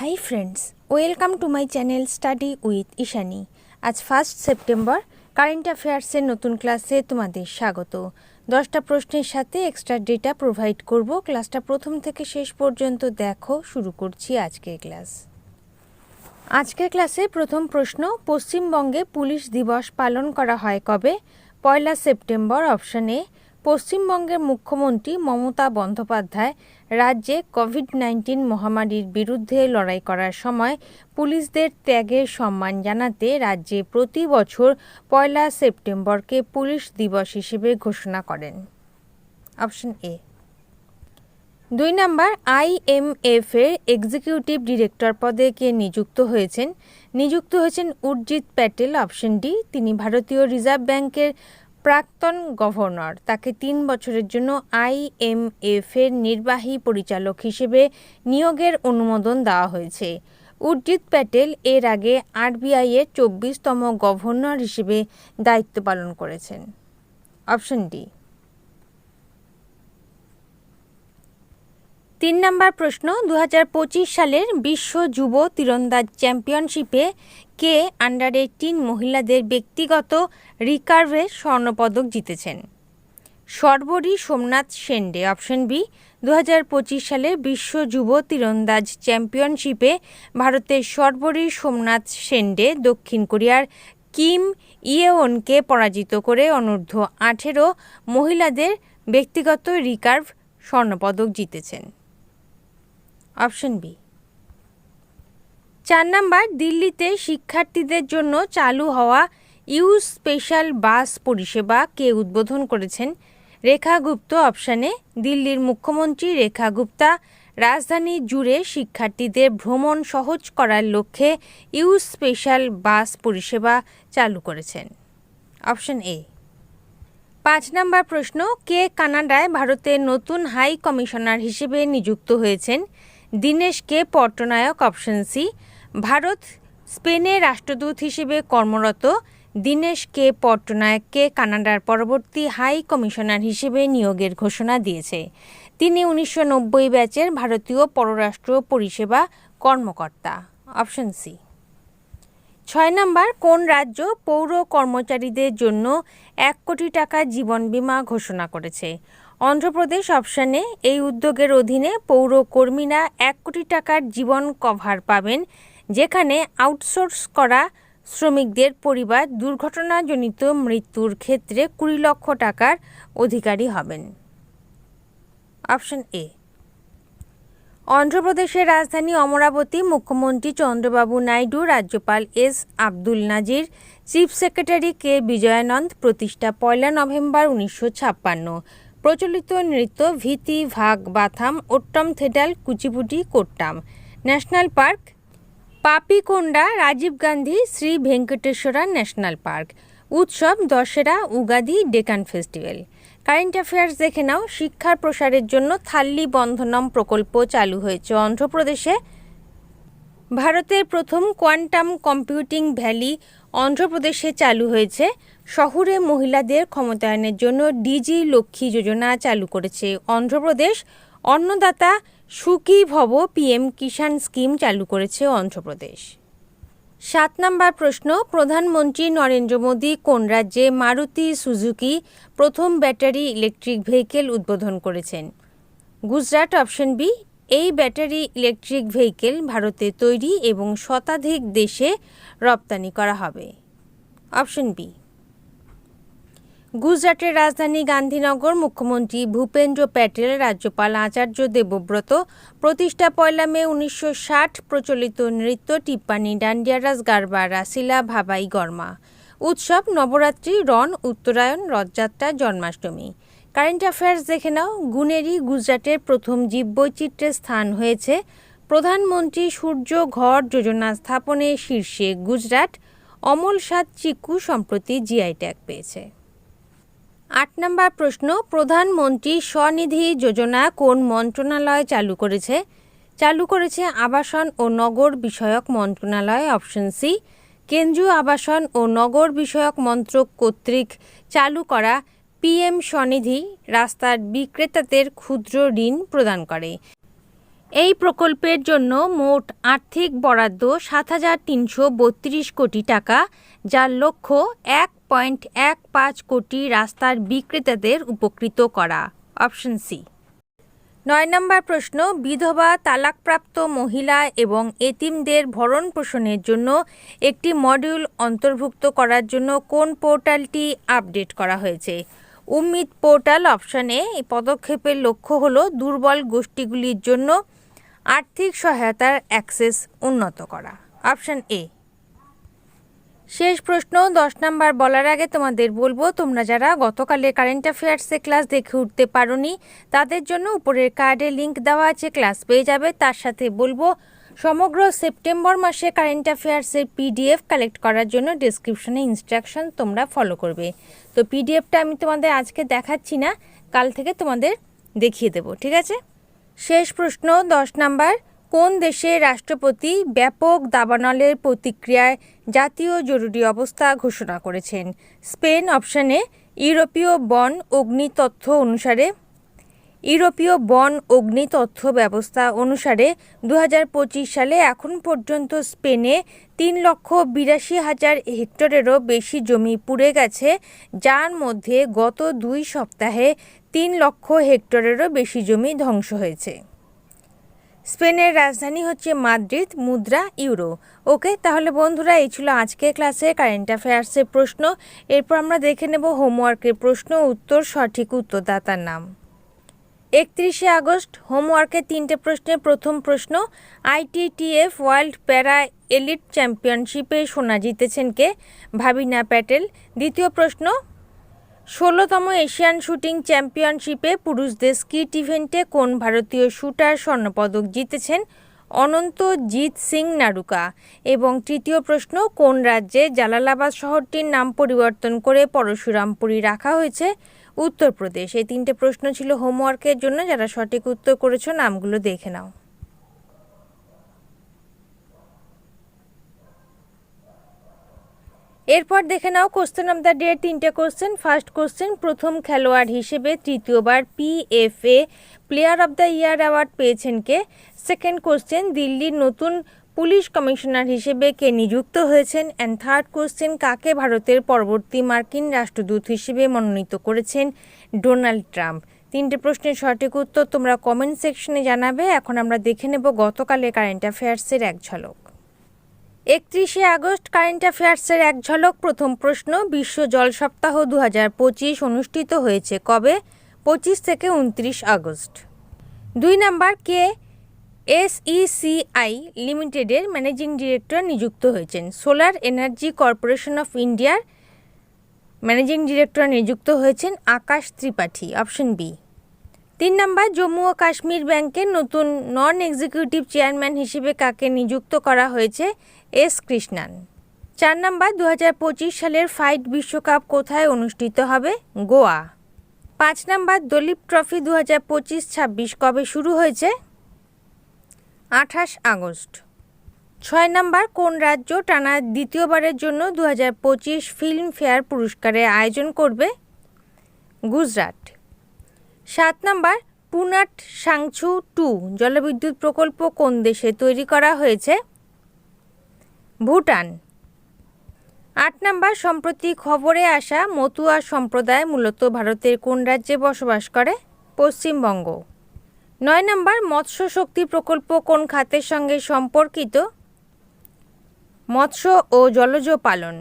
Hi friends welcome to my channel study with Ishani আজ first September current অ্যাফেয়ার্সের নতুন ক্লাসে তোমাদের স্বাগত। দশটা প্রশ্নের সাথে এক্সট্রা ডেটা প্রোভাইড করব। ক্লাসটা প্রথম থেকে শেষ পর্যন্ত দেখো, শুরু করছি আজকের ক্লাস আজকের ক্লাসে প্রথম প্রশ্ন, পশ্চিমবঙ্গে পুলিশ দিবস পালন করা হয় কবে? পয়লা সেপ্টেম্বর অপশন পশ্চিমবঙ্গের মুখ্যমন্ত্রী মমতা বন্দ্যোপাধ্যায় রাজ্যে কোভিড নাইন্টিন মহামারীর বিরুদ্ধে লড়াই করার সময় পুলিশদের ত্যাগের সম্মান জানাতে রাজ্যে প্রতি বছর পয়লা সেপ্টেম্বরকে পুলিশ দিবস হিসেবে ঘোষণা করেন। Option A. দুই নম্বর আইএমএফ এর এক্সিকিউটিভ ডিরেক্টর পদে কে নিযুক্ত হয়েছেন? নিযুক্ত হয়েছেন উর্জিত প্যাটেল, অপশন ডি। তিনি ভারতীয় রিজার্ভ ব্যাংকের প্রাক্তন গভর্নর, তাকে তিন বছরের জন্য আইএমএফ এর নির্বাহী পরিচালক হিসেবে নিয়োগের অনুমোদন দেওয়া হয়েছে। উর্জিত প্যাটেল এর আগে আরবিআই এর চব্বিশতম গভর্নর হিসেবে দায়িত্ব পালন করেছেন। Option D. তিন নম্বর প্রশ্ন দু হাজার পঁচিশ সালের বিশ্ব যুব তীরন্দাজ চ্যাম্পিয়নশিপে কে আন্ডার এইটিন মহিলাদের ব্যক্তিগত রিকার্ভে স্বর্ণপদক জিতেছেন? সর্বরী সোমনাথ সেন্ডে অপশন বি দু সালের বিশ্ব যুব তীরন্দাজ চ্যাম্পিয়নশিপে ভারতের সর্বরী সোমনাথ সেন্ডে দক্ষিণ কোরিয়ার কিম ইয়েওনকে পরাজিত করে অনূর্ধ্ব আঠেরো মহিলাদের ব্যক্তিগত রিকার্ভ স্বর্ণপদক জিতেছেন। অপশন বি চার নাম্বার, দিল্লিতে শিক্ষার্থীদের জন্য চালু হওয়া ইউ স্পেশাল বাস পরিষেবা কে উদ্বোধন করেছেন? রেখা গুপ্ত, অপশানে, দিল্লির মুখ্যমন্ত্রী রেখা গুপ্তা, রাজধানী জুড়ে শিক্ষার্থীদের ভ্রমণ সহজ করার লক্ষ্যে ইউ স্পেশাল বাস পরিষেবা চালু করেছেন। Option A. পাঁচ নম্বর প্রশ্ন, কে কানাডায় ভারতের নতুন হাই কমিশনার হিসেবে নিযুক্ত হয়েছেন? Dinesh K Pattanaik, option C. Bharat স্পেনে রাষ্ট্রদূত হিসেবে কর্মরত দীনেশ কে পট্টনায়ককে কানাডার পরবর্তী হাই কমিশনার হিসেবে নিয়োগের ঘোষণা দিয়েছে। তিনি উনিশশো নব্বই ব্যাচের ভারতীয় পররাষ্ট্র পরিষেবা কর্মকর্তা। অপশন সি ছয় নম্বর, কোন রাজ্য পৌর কর্মচারীদের জন্য এক কোটি টাকা জীবন বীমা ঘোষণা করেছে? অন্ধ্রপ্রদেশ অপশানে এই উদ্যোগের অধীনে পৌর কর্মীরা এক কোটি টাকার জীবন কভার পাবেন যেখানে আউটসোর্স করা শ্রমিকদের পরিবার দুর্ঘটনাজনিত মৃত্যুর ক্ষেত্রে কুড়ি লক্ষ টাকার অধিকারী হবেন। অপশন এ, অন্ধ্রপ্রদেশের রাজধানী অমরাবতী মুখ্যমন্ত্রী চন্দ্রবাবু নাইডু, রাজ্যপাল S Abdul Nazir, chief secretary K Vijayanand প্রতিষ্ঠা পয়লা নভেম্বর উনিশশো ছাপ্পান্ন। প্রচলিত নৃত্য ভীতি ভাগ বাথাম, ওট্টম থেডাল Kuchipudi, Kottam. National park Papikonda Rajiv Gandhi Shri Venkateswara national park. উৎসব Dussehra, Ugadi, Deccan festival. Current affairs দেখে নাও, শিক্ষার প্রসারের জন্য থাল্লি বন্ধনম প্রকল্প চালু হয়েছে অন্ধ্রপ্রদেশে। ভারতের প্রথম কোয়ান্টাম কম্পিউটিং ভ্যালি অন্ধ্রপ্রদেশে চালু হয়েছে। শহরে মহিলাদের ক্ষমতায়নের জন্য ডিজি লক্ষ্মী যোজনা চালু করেছে অন্ধ্রপ্রদেশ। অন্নদাতা সুখী ভব পিএম কিষাণ স্কিম চালু করেছে অন্ধ্রপ্রদেশ। সাত নম্বর প্রশ্ন, প্রধানমন্ত্রী নরেন্দ্র মোদী কোন রাজ্যে মারুতি সুজুকি প্রথম ব্যাটারি ইলেকট্রিক ভেহিকেল উদ্বোধন করেছেন? গুজরাট অপশন বি, এই ব্যাটারি ইলেকট্রিক ভেহিকেল ভারতে তৈরি এবং শতাধিক দেশে রপ্তানি করা হবে। অপশন বি গুজরাটের রাজধানী গান্ধীনগর মুখ্যমন্ত্রী ভূপেন্দ্র প্যাটেল, রাজ্যপাল আচার্য দেবব্রত, প্রতিষ্ঠা পয়লা মে উনিশশো ষাট প্রচলিত নৃত্য টিপ্পানি ডান্ডিয়ারাস গারবা রাসিলা ভাবাই গর্মা। উৎসব নবরাত্রি, রণ, উত্তরায়ণ, রথযাত্রা, জন্মাষ্টমী। কারেন্ট অ্যাফেয়ার্স দেখে নাও। গুনেরি গুজরাটের প্রথম জীববৈচিত্র্যের স্থান হয়েছে প্রধানমন্ত্রী সূর্য ঘর যোজনা স্থাপনে শীর্ষে। গুজরাট অমল সাত চিকু সম্প্রতি জিআই ট্যাগ পেয়েছে। আট নম্বর প্রশ্ন, প্রধানমন্ত্রী স্বনিধি যোজনা কোন মন্ত্রণালয় চালু করেছে? চালু করেছে আবাসন ও নগর বিষয়ক মন্ত্রণালয়, অপশন সি। কেন্দ্রীয় আবাসন ও নগর বিষয়ক মন্ত্রক কর্তৃক চালু করা পিএম স্বনিধি রাস্তার বিক্রেতাদের ক্ষুদ্র ঋণ প্রদান করে। এই প্রকল্পের জন্য মোট আর্থিক বরাদ্দ সাত হাজার তিনশো বত্রিশ কোটি টাকা, যার লক্ষ্য এক পয়েন্ট এক পাঁচ কোটি রাস্তার বিক্রেতাদের উপকৃত করা। Option C. নয় নম্বর প্রশ্ন, বিধবা, তালাকপ্রাপ্ত মহিলা এবং এতিমদের ভরণ পোষণের জন্য একটি মডিউল অন্তর্ভুক্ত করার জন্য কোন পোর্টালটি আপডেট করা হয়েছে? উম্মিদ পোর্টাল অপশানে এই পদক্ষেপের লক্ষ্য হল দুর্বল গোষ্ঠীগুলির জন্য আর্থিক সহায়তার অ্যাক্সেস উন্নত করা। অপশান এ শেষ প্রশ্ন, দশ নাম্বার বলার আগে তোমাদের বলব, তোমরা যারা গতকালে কারেন্ট অ্যাফেয়ার্সে ক্লাস দেখে উঠতে পারোনি, তাদের জন্য উপরের কার্ডে লিংক দেওয়া আছে, ক্লাস পেয়ে যাবে। তার সাথে বলব, সমগ্র সেপ্টেম্বর মাসে কারেন্ট অ্যাফেয়ার্সের পিডিএফ কালেক্ট করার জন্য ডিসক্রিপশনে ইনস্ট্রাকশন তোমরা ফলো করবে। তো পিডিএফটা আমি তোমাদের আজকে দেখাচ্ছি না, কাল থেকে তোমাদের দেখিয়ে দেবো, ঠিক আছে? শেষ প্রশ্ন, দশ নাম্বার কোন দেশের রাষ্ট্রপতি ব্যাপক দাবানলের প্রতিক্রিয়ায় জাতীয় জরুরি অবস্থা ঘোষণা করেছেন? স্পেন অপশানে, ইউরোপীয় বন অগ্নি তথ্য অনুসারে, ইউরোপীয় বন অগ্নি তথ্য ব্যবস্থা অনুসারে দু হাজার পঁচিশ সালে এখন পর্যন্ত স্পেনে তিন লক্ষ বিরাশি হাজার হেক্টরেরও বেশি জমি পুড়ে গেছে, যার মধ্যে গত দুই সপ্তাহে তিন লক্ষ হেক্টরেরও বেশি জমি ধ্বংস হয়েছে। স্পেনের রাজধানী হচ্ছে মাদ্রিদ, মুদ্রা, ইউরো। ওকে, তাহলে বন্ধুরা, এই ছিল আজকের ক্লাসে কারেন্ট অ্যাফেয়ার্সের প্রশ্ন। এরপর আমরা দেখে নেব হোমওয়ার্কের প্রশ্ন, উত্তর, সঠিক উত্তরদাতার নাম। একত্রিশে আগস্ট হোমওয়ার্কের তিনটে প্রশ্নের প্রথম প্রশ্ন আইটিটিএফ ওয়ার্ল্ড প্যারা এলিট চ্যাম্পিয়নশিপে সোনা জিতেছেন কে? ভাবিনা প্যাটেল। দ্বিতীয় প্রশ্ন ষোলোতম এশিয়ান শুটিং চ্যাম্পিয়নশিপে পুরুষদের স্কিট ইভেন্টে কোন ভারতীয় শুটার স্বর্ণপদক জিতেছেন অনন্ত জিৎ সিং নারুকা? এবং তৃতীয় প্রশ্ন, কোন রাজ্যে জালালাবাদ শহরটির নাম পরিবর্তন করে পরশুরামপুরি রাখা হয়েছে? উত্তরপ্রদেশ। এই তিনটে প্রশ্ন ছিল হোমওয়ার্কের জন্য। যারা সঠিক উত্তর করেছ, নামগুলো দেখে নাও। এরপর দেখে নাও কোশ্চেন অফ দ্য ডে তিনটে কোশ্চেন ফার্স্ট কোশ্চেন প্রথম খেলোয়াড় হিসেবে তৃতীয়বার PFA player of the year award পেয়েছেন কে? সেকেন্ড কোশ্চেন দিল্লির নতুন পুলিশ কমিশনার হিসেবে কে নিযুক্ত হয়েছেন? অ্যান্ড থার্ড কোশ্চেন কাকে ভারতের পরবর্তী মার্কিন রাষ্ট্রদূত হিসেবে মনোনীত করেছেন ডোনাল্ড ট্রাম্প? তিনটে প্রশ্নের সঠিক উত্তর তোমরা কমেন্ট সেকশনে জানাবে। এখন আমরা দেখে নেব গতকালে কারেন্ট অ্যাফেয়ার্সের এক ঝলক। একত্রিশে আগস্ট কারেন্ট অ্যাফেয়ার্সের এক ঝলক প্রথম প্রশ্ন, বিশ্ব জল সপ্তাহ দু অনুষ্ঠিত হয়েছে কবে? পঁচিশ থেকে উনত্রিশ আগস্ট। দুই নাম্বার, কে? এসইসিআই লিমিটেডের ম্যানেজিং ডিরেক্টর নিযুক্ত হয়েছেন। সোলার এনার্জি কর্পোরেশন অফ ইন্ডিয়ার ম্যানেজিং ডিরেক্টর নিযুক্ত হয়েছেন আকাশ ত্রিপাঠী, অপশন বি। তিন নম্বর, জম্মু ও কাশ্মীর ব্যাংকের নতুন নন এক্সিকিউটিভ চেয়ারম্যান হিসেবে কাকে নিযুক্ত করা হয়েছে? এস কৃষ্ণান। চার নম্বর দু হাজার পঁচিশ সালের ফাইট বিশ্বকাপ কোথায় অনুষ্ঠিত হবে? গোয়া। পাঁচ নম্বর, দলীপ ট্রফি দু হাজার পঁচিশ ছাব্বিশ কবে শুরু হয়েছে? আঠাশ আগস্ট। ছয় নম্বর, কোন রাজ্য টানা দ্বিতীয়বারের জন্য দু হাজার পঁচিশ ফিল্মফেয়ার পুরস্কারের আয়োজন করবে? গুজরাট। সাত নম্বর, পুনাট সাংছু টু, জলবিদ্যুৎ প্রকল্প কোন দেশে তৈরি করা হয়েছে? ভুটান। আট নম্বর, সম্প্রতি খবরে আসা মতুয়া সম্প্রদায় মূলত ভারতের কোন রাজ্যে বসবাস করে? পশ্চিমবঙ্গ। নয় নম্বর, মৎস্য শক্তি প্রকল্প কোন খাতের সঙ্গে সম্পর্কিত? মৎস্য ও জলজ পালন।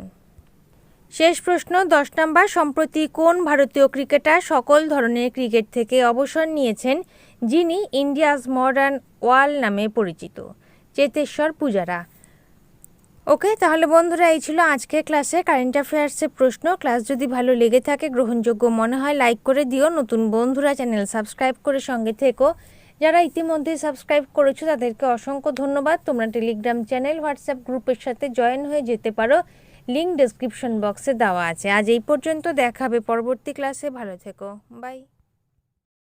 শেষ প্রশ্ন, দশ নম্বর। সম্প্রতি কোন ভারতীয় ক্রিকেটার সকল ধরনের ক্রিকেট থেকে অবসর নিয়েছেন? যিনি ইন্ডিয়াস মডার্ন ওয়াল নামে পরিচিত। চেতেশ্বর পূজারা। ওকে, তাহলে বন্ধুরা, এই ছিল আজকের ক্লাসে কারেন্ট অ্যাফেয়ার্সের প্রশ্ন। ক্লাস যদি ভালো লেগে থাকে, গ্রহণযোগ্য মনে হয়, লাইক করে দিও। নতুন বন্ধুরা, চ্যানেল সাবস্ক্রাইব করে সঙ্গে থেকো। যারা ইতিমধ্যে সাবস্ক্রাইব করেছ, তাদেরকে অসংখ্য ধন্যবাদ। তোমরা টেলিগ্রাম চ্যানেল, হোয়াটসঅ্যাপ গ্রুপের সাথে জয়েন হয়ে যেতে পারো। লিঙ্ক ডেসক্রিপশন বক্সে দেওয়া আছে। আজ এই পর্যন্ত দেখাবে। পরবর্তী ক্লাসে ভালো থেকো। বাই